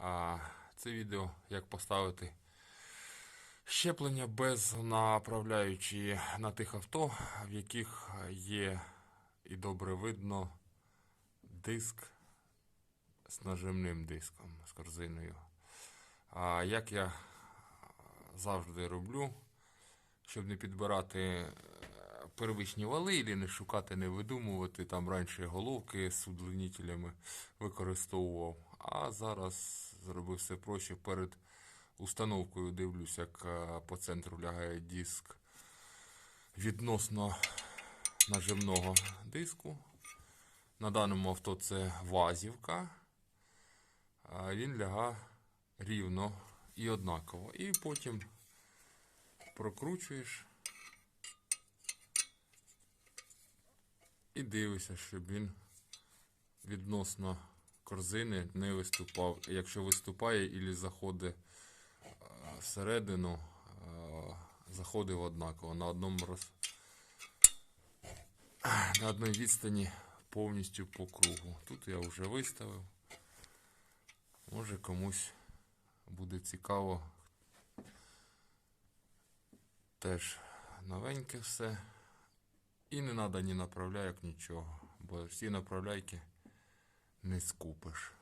А це відео, як поставити щеплення без направляючі на тих авто, в яких є і добре видно диск з нажимним диском, з корзиною. А як я завжди роблю, щоб не підбирати е, первичні вали, не шукати, не видумувати. Там раніше головки з удлинителями використовував. А зараз зробив все проще. Перед установкою дивлюсь, як е, по центру лягає диск відносно нажимного диску. На даному авто це вазівка. Він ляга рівно і однаково. І потім прокручуєш і дивишся, щоб він відносно корзини не виступав. Якщо виступає і заходить е, всередину, е, заходив однаково на одному роз... на одній відстані повністю по кругу. Тут я вже виставив. Може комусь буде цікаво. Теж новеньке все. І не треба ні направляйок, нічого. Бо всі направляйки не скупиш.